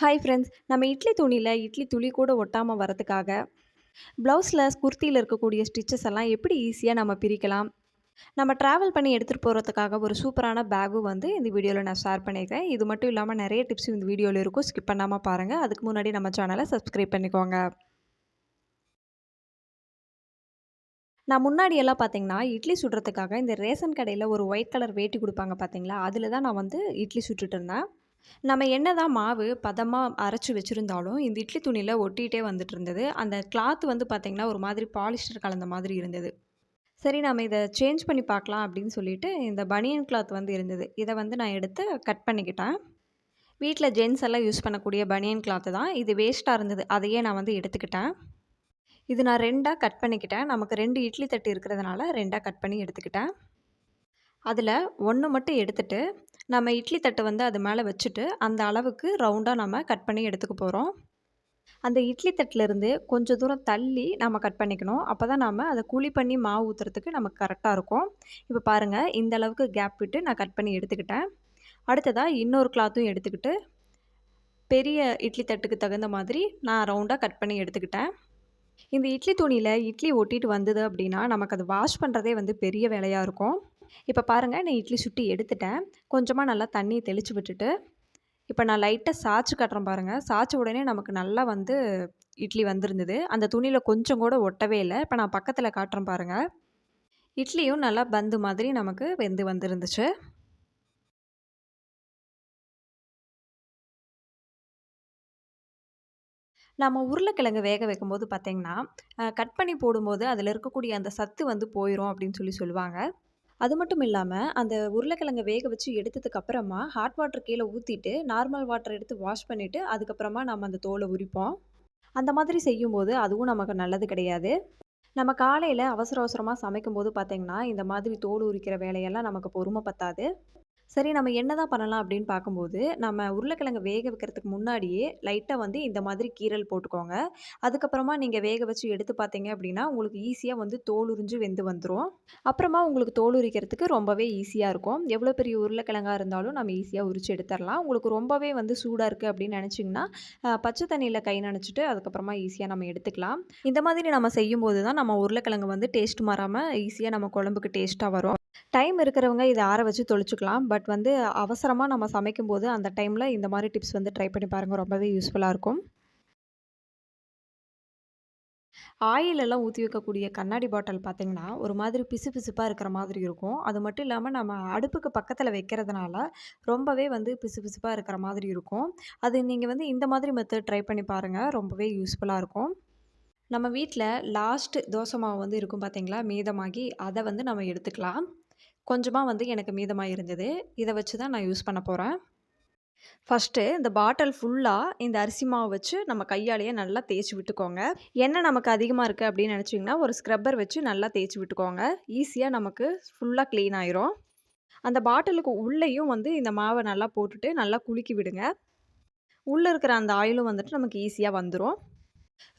Hi friends நம்ம இட்லி துணியில் இட்லி துளி கூட ஒட்டாமல் வரதுக்காக ப்ளவுஸில் குர்த்தியில் இருக்கக்கூடிய ஸ்டிச்சஸ் எல்லாம் எப்படி ஈஸியாக நம்ம பிரிக்கலாம்? நம்ம ட்ராவல் பண்ணி எடுத்துகிட்டு போகிறதுக்காக ஒரு சூப்பரான பேகும் வந்து இந்த வீடியோவில் நான் ஷேர் பண்ணியிருக்கேன் இது மட்டும் இல்லாமல் நிறைய டிப்ஸும் இந்த வீடியோவில் இருக்கும். ஸ்கிப் பண்ணாமல் பாருங்கள் அதுக்கு முன்னாடி நம்ம சேனலை சப்ஸ்கிரைப் பண்ணிக்கோங்க. நான் முன்னாடியெல்லாம் பார்த்தீங்கன்னா இட்லி சுடுறதுக்காக இந்த ரேஷன் கடையில் ஒரு ஒயிட் கலர் வேட்டி கொடுப்பாங்க பார்த்தீங்களா அதில் தான் நான் வந்து இட்லி சுட்டுட்டு இருந்தேன். நம்ம என்ன தான் மாவு பதமாக அரைச்சி வச்சுருந்தாலும் இந்த இட்லி துணியில் ஒட்டிகிட்டே வந்துட்டு இருந்தது அந்த கிளாத் வந்து பார்த்திங்கன்னா ஒரு மாதிரி பாலிஸ்டர் கலந்த மாதிரி இருந்தது. சரி நம்ம இதை சேஞ்ச் பண்ணி பார்க்கலாம் அப்படின்னு சொல்லிட்டு இந்த பனியன் கிளாத் வந்து இருந்தது. இதை வந்து நான் எடுத்து கட் பண்ணிக்கிட்டேன். வீட்டில் ஜென்ஸ் எல்லாம் யூஸ் பண்ணக்கூடிய பனியன் கிளாத்து தான். இது வேஸ்ட்டாக இருந்தது. அதையே நான் வந்து எடுத்துக்கிட்டேன். இது நான் ரெண்டாக கட் பண்ணிக்கிட்டேன். நமக்கு ரெண்டு இட்லி தட்டு இருக்கிறதுனால ரெண்டாக கட் பண்ணி எடுத்துக்கிட்டேன். அதில் ஒன்று மட்டும் எடுத்துட்டு நம்ம இட்லி தட்டை வந்து அது மேலே வச்சுட்டு அந்த அளவுக்கு ரவுண்டாக நம்ம கட் பண்ணி எடுத்துக்க போகிறோம் அந்த இட்லி தட்டிலேருந்து கொஞ்சம் தூரம் தள்ளி நம்ம கட் பண்ணிக்கணும். அப்போ தான் நம்ம அதை குழி பண்ணி மாவு ஊற்றுறதுக்கு நமக்கு கரெக்டாக இருக்கும். இப்போ பாருங்கள் இந்த அளவுக்கு கேப் விட்டு நான் கட் பண்ணி எடுத்துக்கிட்டேன். அடுத்ததாக இன்னொரு கிளாத்தும் எடுத்துக்கிட்டு பெரிய இட்லி தட்டுக்கு தகுந்த மாதிரி நான் ரவுண்டாக கட் பண்ணி எடுத்துக்கிட்டேன். இந்த இட்லி துணியில் இட்லி ஒட்டிட்டு வந்தது அப்படின்னா நமக்கு அது வாஷ் பண்ணுறதே வந்து பெரிய வேலையாக இருக்கும். இப்போ பாருங்கள் நான் இட்லி சுட்டி எடுத்துட்டேன். கொஞ்சமாக நல்லா தண்ணி தெளித்து விட்டுட்டு இப்போ நான் லைட்டாக சாய்ச்சி கட்டுறேன் பாருங்கள் சாய்ச்ச உடனே நமக்கு நல்லா வந்து இட்லி வந்திருந்தது. அந்த துணியில் கொஞ்சம் கூட ஒட்டவே இல்லை. இப்போ நான் பக்கத்தில் காட்டுறேன் பாருங்கள் இட்லியும் நல்லா பந்து மாதிரி நமக்கு வெந்து வந்துருந்துச்சு. நம்ம உருளைக்கிழங்கு வேக வைக்கும்போது பார்த்திங்கன்னா கட் பண்ணி போடும்போது அதில் இருக்கக்கூடிய அந்த சத்து வந்து போயிடும் அப்படின்னு சொல்லி சொல்லுவாங்க. அது மட்டும் இல்லாமல் அந்த உருளைக்கிழங்க வேக வச்சு எடுத்ததுக்கு அப்புறமா ஹாட் வாட்டர் கீழே ஊற்றிட்டு நார்மல் வாட்டர் எடுத்து வாஷ் பண்ணிவிட்டு அதுக்கப்புறமா நம்ம அந்த தோலை உரிப்போம். அந்த மாதிரி செய்யும்போது அதுவும் நமக்கு நல்லது கிடையாது. நம்ம காலையில் அவசர அவசரமாக சமைக்கும்போது பார்த்திங்கன்னா இந்த மாதிரி தோல் உரிக்கிற வேலையெல்லாம் நமக்கு பொறுமை பத்தாது. சரி நம்ம என்ன தான் பண்ணலாம் அப்படின்னு பார்க்கும்போது நம்ம உருளைக்கிழங்க வேக வைக்கிறதுக்கு முன்னாடியே லைட்டாக வந்து இந்த மாதிரி கீரல் போட்டுக்கோங்க. அதுக்கப்புறமா நீங்கள் வேக வச்சு எடுத்து பார்த்தீங்க அப்படின்னா உங்களுக்கு ஈஸியாக வந்து தோல் உறிஞ்சு வெந்து வந்துடும் அப்புறமா உங்களுக்கு தோல் உரிக்கிறதுக்கு ரொம்பவே ஈஸியாக இருக்கும். எவ்வளோ பெரிய உருளைக்கிழங்காக இருந்தாலும் நம்ம ஈஸியாக உரிச்சு எடுத்துடலாம். உங்களுக்கு ரொம்பவே வந்து சூடாக இருக்குது அப்படின்னு நினச்சிங்கன்னா பச்சை தண்ணியில் கை நினச்சிட்டு அதுக்கப்புறமா ஈஸியாக நம்ம எடுத்துக்கலாம். இந்த மாதிரி நம்ம செய்யும்போது தான் நம்ம உருளைக்கிழங்கு வந்து டேஸ்ட் மாறாமல் ஈஸியாக நம்ம குழம்புக்கு டேஸ்ட்டாக வரும். டைம் இருக்கிறவங்க இதை ஆற வச்சு தொளிச்சுக்கலாம். பட் வந்து அவசரமாக நம்ம சமைக்கும்போது அந்த டைமில் இந்த மாதிரி டிப்ஸ் வந்து ட்ரை பண்ணி பாருங்கள் ரொம்பவே யூஸ்ஃபுல்லாக இருக்கும். ஆயிலெல்லாம் ஊற்றி வைக்கக்கூடிய கண்ணாடி பாட்டில் பார்த்திங்கன்னா ஒரு மாதிரி பிசு பிசுப்பாக இருக்கிற மாதிரி இருக்கும். அது மட்டும் இல்லாமல் நம்ம அடுப்புக்கு பக்கத்தில் வைக்கிறதுனால ரொம்பவே வந்து பிசு பிசுப்பாக இருக்கிற மாதிரி இருக்கும். அது நீங்கள் வந்து இந்த மாதிரி மெத்தட் ட்ரை பண்ணி பாருங்கள் ரொம்பவே யூஸ்ஃபுல்லாக இருக்கும். நம்ம வீட்டில் லாஸ்ட்டு தோசை மாவு வந்து இருக்கும் பார்த்தீங்களா மீதமாகி அதை வந்து நம்ம எடுத்துக்கலாம். கொஞ்சமாக வந்து எனக்கு மீதமாக இருந்தது. இதை வச்சு தான் நான் யூஸ் பண்ண போகிறேன் ஃபஸ்ட்டு இந்த பாட்டில் ஃபுல்லாக இந்த அரிசி மாவு வச்சு நம்ம கையாலேயே நல்லா தேய்ச்சி விட்டுக்கோங்க. எண்ணெய் நமக்கு அதிகமாக இருக்குது அப்படின்னு நினச்சிங்கன்னா ஒரு ஸ்க்ரப்பர் வச்சு நல்லா தேய்ச்சி விட்டுக்கோங்க. ஈஸியாக நமக்கு ஃபுல்லாக க்ளீன் ஆயிரும். அந்த பாட்டிலுக்கு உள்ளேயும் வந்து இந்த மாவை நல்லா போட்டுட்டு நல்லா குலுக்கி விடுங்க. உள்ளே இருக்கிற அந்த ஆயிலும் வந்துட்டு நமக்கு ஈஸியாக வந்துடும்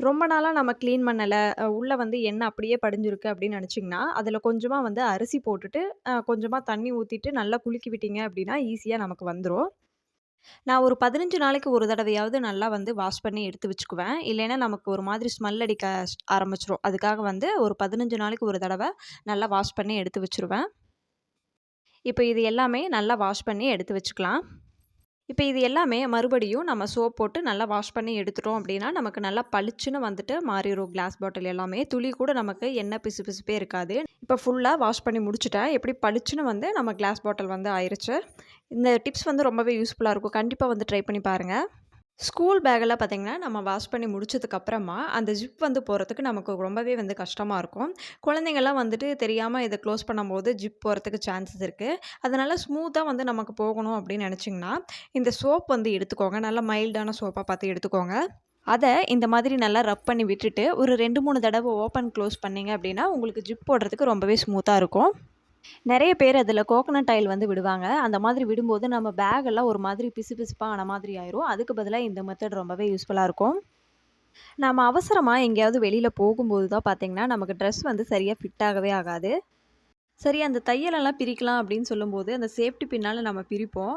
ரொம்ப நாளாக நம்ம க்ளீன் பண்ணலை. உள்ளே வந்து எண்ணெய் அப்படியே படிஞ்சிருக்கு அப்படின்னு நினச்சிங்கன்னா அதில் கொஞ்சமாக வந்து அரிசி போட்டுட்டு கொஞ்சமாக தண்ணி ஊற்றிட்டு நல்லா குலுக்கி விட்டீங்க அப்படின்னா ஈஸியாக நமக்கு வந்துடும் நான் ஒரு பதினஞ்சு நாளைக்கு ஒரு தடவையாவது நல்லா வந்து வாஷ் பண்ணி எடுத்து வச்சுக்குவேன். இல்லைன்னா நமக்கு ஒரு மாதிரி ஸ்மெல் அடிக்க ஆரம்பிச்சிரும். அதுக்காக வந்து ஒரு பதினஞ்சு நாளைக்கு ஒரு தடவை நல்லா வாஷ் பண்ணி எடுத்து வச்சுருவேன். இப்போ இது எல்லாமே நல்லா வாஷ் பண்ணி எடுத்து வச்சுக்கலாம். இப்போ இது எல்லாமே மறுபடியும் நம்ம சோப் போட்டு நல்லா வாஷ் பண்ணி எடுத்துட்டோம் அப்படின்னா நமக்கு நல்லா பளிச்சுன்னு வந்துட்டு மாறிடும் கிளாஸ் பாட்டில் எல்லாமே. துளி கூட நமக்கு எண்ணெய் பிசு பிசுப்பே இருக்காது. இப்போ ஃபுல்லாக வாஷ் பண்ணி முடிச்சுட்டேன் எப்படி பளிச்சுன்னு வந்து நம்ம கிளாஸ் பாட்டில் வந்து ஆயிடுச்சு இந்த டிப்ஸ் வந்து ரொம்பவே யூஸ்ஃபுல்லாக இருக்கும். கண்டிப்பாக வந்து ட்ரை பண்ணி பாருங்கள் ஸ்கூல் பேக்கெல்லாம் பார்த்திங்கன்னா நம்ம வாஷ் பண்ணி முடிச்சதுக்கப்புறமா அந்த ஜிப் வந்து போகிறதுக்கு நமக்கு ரொம்பவே வந்து கஷ்டமாக இருக்கும். குழந்தைங்கள்லாம் வந்துட்டு தெரியாமல் இதை க்ளோஸ் பண்ணும்போது ஜிப் போகிறதுக்கு சான்சஸ் இருக்குது அதனால் ஸ்மூத்தாக வந்து நமக்கு போகணும் அப்படின்னு நினச்சிங்கன்னா இந்த சோப் வந்து எடுத்துக்கோங்க. நல்லா மைல்டான சோப்பாக பார்த்து எடுத்துக்கோங்க. அதை இந்த மாதிரி நல்லா ரப் பண்ணி விட்டுட்டு ஒரு ரெண்டு மூணு தடவை ஓப்பன் க்ளோஸ் பண்ணிங்க அப்படின்னா உங்களுக்கு ஜிப் போடுறதுக்கு ரொம்பவே ஸ்மூத்தாக இருக்கும். நிறைய பேர் அதில் கோகனட் ஆயில் வந்து விடுவாங்க. அந்த மாதிரி விடும்போது நம்ம பேகெல்லாம் ஒரு மாதிரி பிசு பிசுப்பாக ஆன மாதிரி ஆயிரும். அதுக்கு பதிலாக இந்த மெத்தட் ரொம்பவே யூஸ்ஃபுல்லாக இருக்கும். நம்ம அவசரமாக எங்கேயாவது வெளியில் போகும்போது தான் பார்த்திங்கன்னா நமக்கு ட்ரெஸ் வந்து சரியாக ஃபிட் ஆகவே ஆகாது. சரி அந்த தையலெல்லாம் பிரிக்கலாம் அப்படின்னு சொல்லும்போது அந்த சேஃப்டி பின்னால் நம்ம பிரிப்போம்.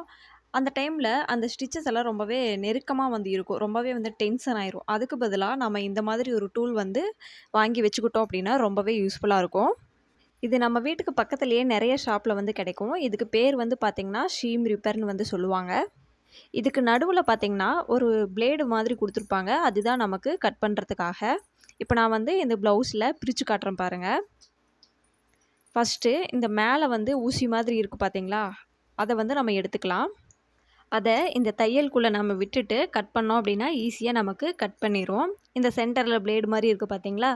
அந்த டைமில் அந்த ஸ்டிச்சஸ் எல்லாம் ரொம்பவே நெருக்கமாக வந்து இருக்கும். ரொம்பவே வந்து டென்ஷன் ஆயிரும். அதுக்கு பதிலாக நம்ம இந்த மாதிரி ஒரு டூல் வந்து வாங்கி வச்சுக்கிட்டோம் அப்படின்னா ரொம்பவே யூஸ்ஃபுல்லாக இருக்கும். இது நம்ம வீட்டுக்கு பக்கத்துலேயே நிறைய ஷாப்பில் வந்து கிடைக்கும். இதுக்கு பேர் வந்து பார்த்திங்கன்னா ஷீம் ரிப்பர்னு வந்து சொல்லுவாங்க. இதுக்கு நடுவில் பார்த்திங்கன்னா ஒரு பிளேடு மாதிரி கொடுத்துருப்பாங்க. அதுதான் நமக்கு கட் பண்ணுறதுக்காக இப்போ நான் வந்து இந்த ப்ளவுஸில் பிரித்து காட்டுறேன் பாருங்கள் ஃபஸ்ட்டு இந்த மேலே வந்து ஊசி மாதிரி இருக்குது பார்த்தீங்களா அதை வந்து நம்ம எடுத்துக்கலாம். அதை இந்த தையலுக்குள்ளே நம்ம விட்டுட்டு கட் பண்ணோம் அப்படின்னா ஈஸியாக நமக்கு கட் பண்ணிடும் இந்த சென்டரில் பிளேடு மாதிரி இருக்குது பார்த்தீங்களா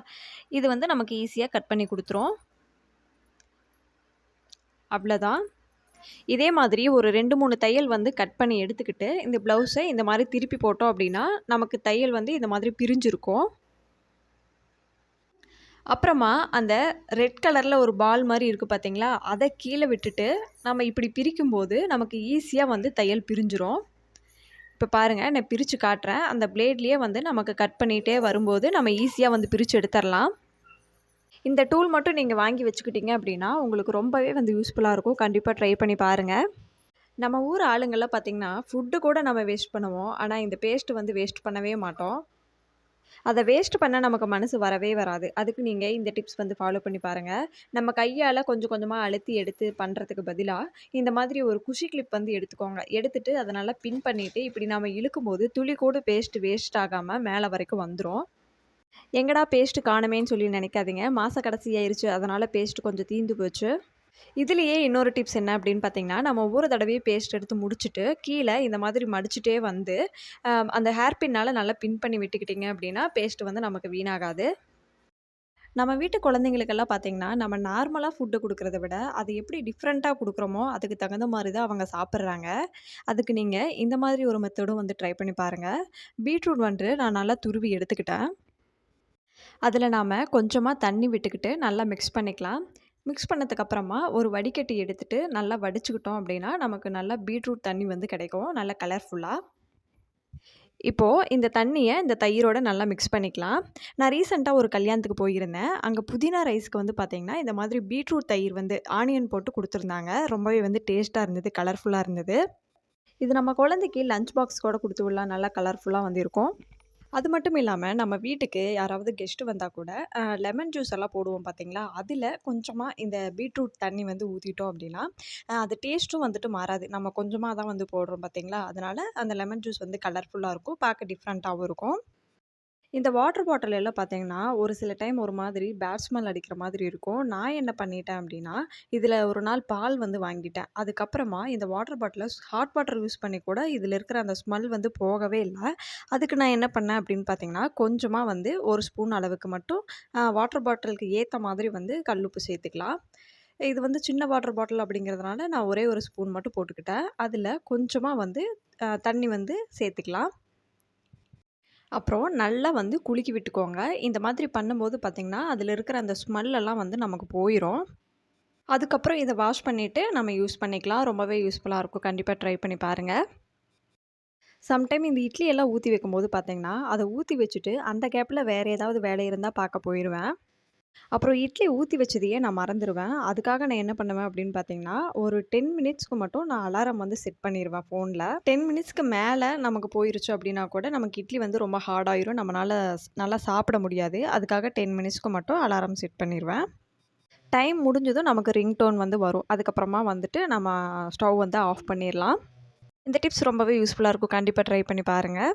இது வந்து நமக்கு ஈஸியாக கட் பண்ணி கொடுத்துரும். அவ்வளோதான் இதே மாதிரி ஒரு ரெண்டு மூணு தையல் வந்து கட் பண்ணி எடுத்துக்கிட்டு இந்த ப்ளவுஸை இந்த மாதிரி திருப்பி போட்டோம் அப்படின்னா நமக்கு தையல் வந்து இந்த மாதிரி பிரிஞ்சிருக்கும். அப்புறமா அந்த ரெட் கலரில் ஒரு பால் மாதிரி இருக்குது பார்த்தீங்களா அதை கீழே விட்டுட்டு நம்ம இப்படி பிரிக்கும்போது நமக்கு ஈஸியாக வந்து தையல் பிரிஞ்சிரும். இப்போ பாருங்கள் நான் பிரித்து காட்டுறேன். அந்த பிளேட்லேயே வந்து நமக்கு கட் பண்ணிகிட்டே வரும்போது நம்ம ஈஸியாக வந்து பிரித்து எடுத்துடலாம் இந்த டூல் மட்டும் நீங்கள் வாங்கி வச்சுக்கிட்டீங்க அப்படின்னா உங்களுக்கு ரொம்பவே வந்து யூஸ்ஃபுல்லாக இருக்கும். கண்டிப்பாக ட்ரை பண்ணி பாருங்கள் நம்ம ஊர் ஆளுங்கள்லாம் பார்த்திங்கன்னா ஃபுட்டு கூட நம்ம வேஸ்ட் பண்ணுவோம். ஆனால் இந்த பேஸ்ட்டு வந்து வேஸ்ட் பண்ணவே மாட்டோம். அதை வேஸ்ட் பண்ண நமக்கு மனசு வரவே வராது. அதுக்கு நீங்கள் இந்த டிப்ஸ் வந்து ஃபாலோ பண்ணி பாருங்கள் நம்ம கையால் கொஞ்சம் கொஞ்சமாக அழுத்தி எடுத்து பண்ணுறதுக்கு பதிலாக இந்த மாதிரி ஒரு குஷி கிளிப் வந்து எடுத்துக்கோங்க. எடுத்துகிட்டு அதை நல்லா பின் பண்ணிவிட்டு இப்படி நம்ம இழுக்கும் போது துளி கூட பேஸ்ட் வேஸ்ட் ஆகாமல் மேலே வரைக்கும் வந்துடும் எங்கடா பேஸ்ட்டு காணுமேன்னு சொல்லி நினைக்காதீங்க. மாத கடைசி ஆயிடுச்சு அதனால் பேஸ்ட்டு கொஞ்சம் தீந்து போச்சு. இதுலேயே இன்னொரு டிப்ஸ் என்ன அப்படின்னு பார்த்தீங்கன்னா நம்ம ஒவ்வொரு தடவையும் பேஸ்ட் எடுத்து முடிச்சுட்டு கீழே இந்த மாதிரி மடிச்சுட்டே வந்து அந்த ஹேர் பின்னால் நல்லா பின் பண்ணி விட்டுக்கிட்டிங்க அப்படின்னா பேஸ்ட் வந்து நமக்கு வீணாகாது. நம்ம வீட்டு குழந்தைங்களுக்கெல்லாம் பார்த்தீங்கன்னா நம்ம நார்மலாக ஃபுட்டு கொடுக்குறத விட அது எப்படி டிஃப்ரெண்ட்டாக கொடுக்குறோமோ அதுக்கு தகுந்த மாதிரி தான் அவங்க சாப்பிட்றாங்க. அதுக்கு நீங்கள் இந்த மாதிரி ஒரு மெத்தடும் வந்து ட்ரை பண்ணி பாருங்கள் பீட்ரூட் வந்துட்டு நான் நல்லா துருவி எடுத்துக்கிட்டேன். அதில் நாம் கொஞ்சமாக தண்ணி விட்டுக்கிட்டு நல்லா மிக்ஸ் பண்ணிக்கலாம். மிக்ஸ் பண்ணதுக்கப்புறமா ஒரு வடிகட்டி எடுத்துகிட்டு நல்லா வடிச்சுக்கிட்டோம் அப்படின்னா நமக்கு நல்லா பீட்ரூட் தண்ணி வந்து கிடைக்கும். நல்லா கலர்ஃபுல்லாக இப்போது இந்த தண்ணியை இந்த தயிரோட நல்லா மிக்ஸ் பண்ணிக்கலாம். நான் ரீசெண்டாக ஒரு கல்யாணத்துக்கு போயிருந்தேன். அங்கே புதினா ரைஸ்க்கு வந்து பார்த்திங்கன்னா இந்த மாதிரி பீட்ரூட் தயிர் வந்து ஆனியன் போட்டு கொடுத்துருந்தாங்க. ரொம்பவே வந்து டேஸ்ட்டாக இருந்தது கலர்ஃபுல்லாக இருந்தது. இது நம்ம குழந்தைக்கு லஞ்ச் பாக்ஸ் கூட கொடுத்து விடலாம். நல்லா கலர்ஃபுல்லாக வந்து இருக்கும். அது மட்டும் இல்லாமல் நம்ம வீட்டுக்கு யாராவது கெஸ்ட்டு வந்தால் கூட லெமன் ஜூஸ் எல்லாம் போடுவோம் பார்த்தீங்களா அதில் கொஞ்சமாக இந்த பீட்ரூட் தண்ணி வந்து ஊற்றிட்டோம் அப்படின்னா அது டேஸ்ட்டும் வந்துட்டு மாறாது. நம்ம கொஞ்சமாக தான் வந்து போடுறோம் பார்த்தீங்களா அதனால் அந்த லெமன் ஜூஸ் வந்து கலர்ஃபுல்லாக இருக்கும் பார்க்க டிஃப்ரெண்ட்டாகவும் இருக்கும். இந்த வாட்டர் பாட்டில் எல்லாம் பார்த்தீங்கன்னா ஒரு சில டைம் ஒரு மாதிரி பேட் ஸ்மெல் அடிக்கிற மாதிரி இருக்கும். நான் என்ன பண்ணிட்டேன் அப்படின்னா இதில் ஒரு நாள் பால் வந்து வாங்கிட்டேன். அதுக்கப்புறமா இந்த வாட்டர் பாட்டிலில் ஹாட் வாட்டர் யூஸ் பண்ணி கூட இதில் இருக்கிற அந்த ஸ்மெல் வந்து போகவே இல்லை. அதுக்கு நான் என்ன பண்ணேன் அப்படின்னு பார்த்தீங்கன்னா கொஞ்சமாக வந்து ஒரு ஸ்பூன் அளவுக்கு மட்டும் வாட்டர் பாட்டிலுக்கு ஏற்ற மாதிரி வந்து கல்லுப்பு சேர்த்துக்கலாம். இது வந்து சின்ன வாட்டர் பாட்டில் அப்படிங்கிறதுனால நான் ஒரே ஒரு ஸ்பூன் மட்டும் போட்டுக்கிட்டேன். அதில் கொஞ்சமாக வந்து தண்ணி வந்து சேர்த்துக்கலாம். அப்புறம் நல்லா வந்து குலுக்கி விட்டுக்கோங்க. இந்த மாதிரி பண்ணும்போது பார்த்திங்கன்னா அதில் இருக்கிற அந்த ஸ்மெல்லெல்லாம் வந்து நமக்கு போயிடும் அதுக்கப்புறம் இதை வாஷ் பண்ணிவிட்டு நம்ம யூஸ் பண்ணிக்கலாம். ரொம்பவே யூஸ்ஃபுல்லாக இருக்கும். கண்டிப்பாக ட்ரை பண்ணி பாருங்கள் சம்டைம் இந்த இட்லி எல்லாம் ஊற்றி வைக்கும்போது பார்த்திங்கன்னா அதை ஊற்றி வச்சுட்டு அந்த கேப்பில் வேறு ஏதாவது வேலை இருந்தால் பார்க்க போயிடுவேன் அப்புறம் இட்லி ஊற்றி வச்சதையே நான் மறந்துடுவேன் அதுக்காக நான் என்ன பண்ணுவேன் அப்படின்னு பார்த்தீங்கன்னா ஒரு டென் மினிட்ஸ்க்கு மட்டும் நான் அலாரம் வந்து செட் பண்ணிடுவேன் ஃபோனில் டென் மினிட்ஸ்க்கு மேலே நமக்கு போயிருச்சு அப்படின்னா கூட நமக்கு இட்லி வந்து ரொம்ப ஹார்டாயிரும் நம்மளால் நல்லா சாப்பிட முடியாது. அதுக்காக டென் மினிட்ஸ்க்கு மட்டும் அலாரம் செட் பண்ணிடுவேன் டைம் முடிஞ்சதும் நமக்கு ரிங் டோன் வந்து வரும். அதுக்கப்புறமா வந்துட்டு நம்ம ஸ்டவ் வந்து ஆஃப் பண்ணிடலாம் இந்த டிப்ஸ் ரொம்பவே யூஸ்ஃபுல்லாக இருக்கும். கண்டிப்பாக ட்ரை பண்ணி பாருங்கள்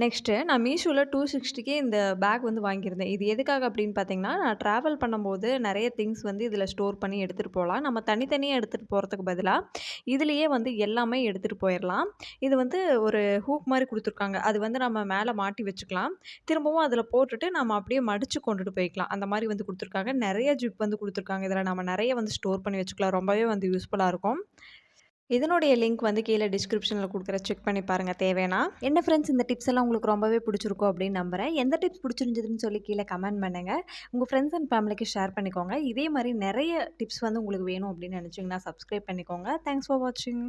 நெக்ஸ்ட்டு நான் மீஷோவில் டூ சிக்ஸ்டிக்கே இந்த பேக் வந்து வாங்கியிருந்தேன். இது எதுக்காக அப்படின்னு பார்த்தீங்கன்னா நான் ட்ராவல் பண்ணும்போது நிறைய திங்ஸ் வந்து இதில் ஸ்டோர் பண்ணி எடுத்துகிட்டு போகலாம். நம்ம தனித்தனியாக எடுத்துகிட்டு போகிறதுக்கு பதிலாக இதுலேயே வந்து எல்லாமே எடுத்துகிட்டு போயிடலாம் இது வந்து ஒரு ஹூக் மாதிரி கொடுத்துருக்காங்க. அது வந்து நம்ம மேலே மாட்டி வச்சுக்கலாம். திரும்பவும் அதில் போட்டுட்டு நம்ம அப்படியே மடித்து கொண்டுட்டு போய்க்கலாம். அந்த மாதிரி வந்து கொடுத்துருக்காங்க. நிறைய ஜிப் வந்து கொடுத்துருக்காங்க. இதில் நம்ம நிறைய வந்து ஸ்டோர் பண்ணி வச்சுக்கலாம். ரொம்பவே வந்து யூஸ்ஃபுல்லாக இருக்கும். இதனுடைய லிங்க் வந்து கீழே டிஸ்கிரிப்ஷனில் கொடுக்குற செக் பண்ணி பாருங்கள் தேவைன்னா. என்ன ஃப்ரெண்ட்ஸ் இந்த டிப்ஸ் எல்லாம் உங்களுக்கு ரொம்பவே பிடிச்சிருக்கும் அப்படின்னு நம்புகிறேன் எந்த டிப்ஸ் பிடிச்சிருந்ததுன்னு சொல்லி கீழே கமெண்ட் பண்ணுங்கள் உங்கள் ஃப்ரெண்ட்ஸ் அண்ட் ஃபேமிலிக்கு ஷேர் பண்ணிக்கோங்க. இதே மாதிரி நிறைய டிப்ஸ் வந்து உங்களுக்கு வேணும் அப்படின்னு நினச்சிங்கன்னா சப்ஸ்கிரைப் பண்ணிக்கோங்க. தேங்க்ஸ் ஃபார் வாட்சிங்